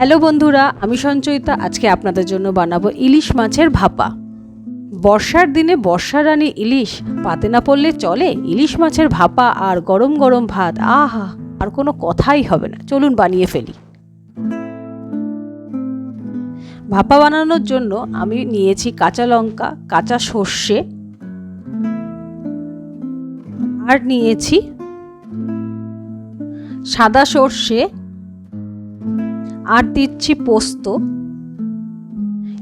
Hello বন্ধুরা, আমি সঞ্চয়িতা। আজকে আপনাদের জন্য বানাবো ইলিশ মাছের ভাপা। বর্ষার দিনে বর্ষা রানী ইলিশ, পাতে না পড়লে চলে ইলিশ মাছের ভাপা আর গরম গরম ভাত। আহা, আর কোনো কথাই হবে না। চলুন বানিয়ে ফেলি। ভাপা বানানোর জন্য আমি নিয়েছি কাঁচা লঙ্কা, কাঁচা সর্ষে আর নিয়েছি সাদা সর্ষে আর দিচ্ছি পোস্ত।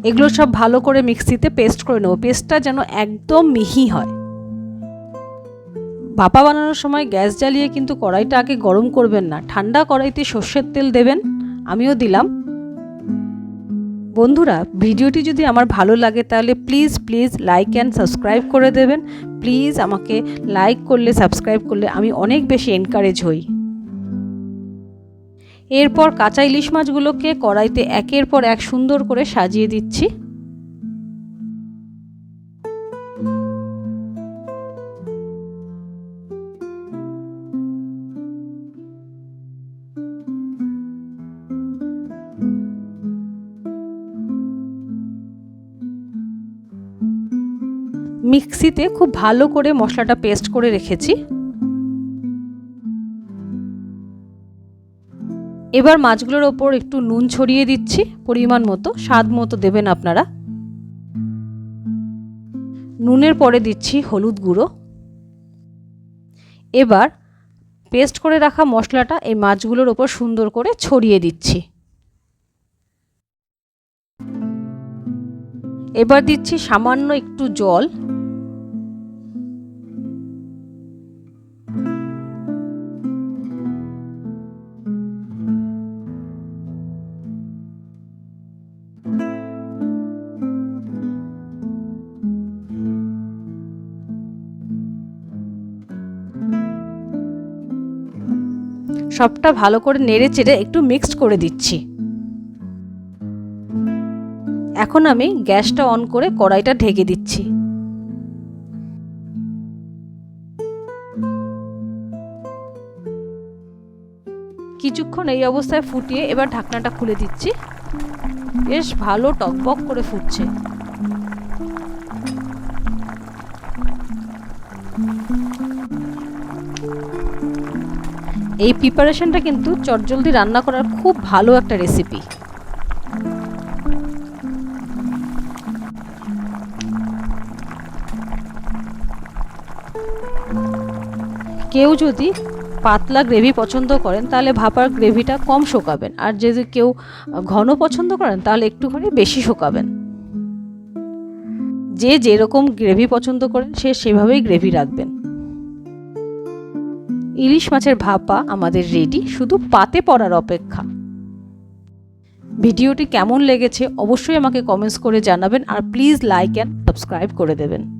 এগুলো সব ভালো করে মিক্সিতে পেস্ট করে নেব। পেস্টটা যেন একদম মিহি হয়। ভাপা বানানোর সময় গ্যাস জ্বালিয়ে কিন্তু কড়াইটা আগে গরম করবেন না। ঠান্ডা কড়াইতে সর্ষের তেল দেবেন, আমিও দিলাম। বন্ধুরা, ভিডিওটি যদি আমার ভালো লাগে তাহলে please please like and subscribe করে দেবেন। প্লিজ আমাকে লাইক করলে, সাবস্ক্রাইব করলে আমি অনেক বেশি এনকারেজ হই। এরপর কাঁচা ইলিশ মাছগুলোকে কড়াইতে একের পর এক সুন্দর করে সাজিয়ে দিচ্ছি। মিক্সিতে খুব ভালো করে মশলাটা পেস্ট করে রেখেছি। এবার মাছগুলোর ওপর একটু নুন ছড়িয়ে দিচ্ছি, পরিমাণ মতো, স্বাদ মতো দেবেন আপনারা। নুনের পরে দিচ্ছি হলুদ গুঁড়ো। এবার পেস্ট করে রাখা মশলাটা এই মাছগুলোর ওপর সুন্দর করে ছড়িয়ে দিচ্ছি। এবার দিচ্ছি সামান্য একটু জল। সবটা ভালো করে নেড়ে চেড়ে একটু মিক্সড করে দিচ্ছি। এখন আমি গ্যাসটা অন করে কড়াইটা ঢেকে দিচ্ছি। কিছুক্ষণ এই অবস্থায় ফুটিয়ে এবার ঢাকনাটা খুলে দিচ্ছি। বেশ ভালো টকবক করে ফুটছে। এই প্রিপারেশনটা কিন্তু চটজলদি রান্না করার খুব ভালো একটা রেসিপি কেউ যদি পাতলা গ্রেভি পছন্দ করেন, তাহলে ভাপার গ্রেভিটা কম শোকাবেন। আর যদি কেউ ঘন পছন্দ করেন, তাহলে একটুখানি বেশি শোকাবেন। যে যেরকম গ্রেভি পছন্দ করেন, সে সেভাবেই গ্রেভি রাখবেন। ইলিশ মাছের ভাপা আমাদের রেডি শুধু পাতে পড়ার অপেক্ষা। ভিডিওটি কেমন লেগেছে অবশ্যই আমাকে কমেন্টস করে জানাবেন আর প্লিজ লাইক অ্যান্ড সাবস্ক্রাইব করে দেবেন।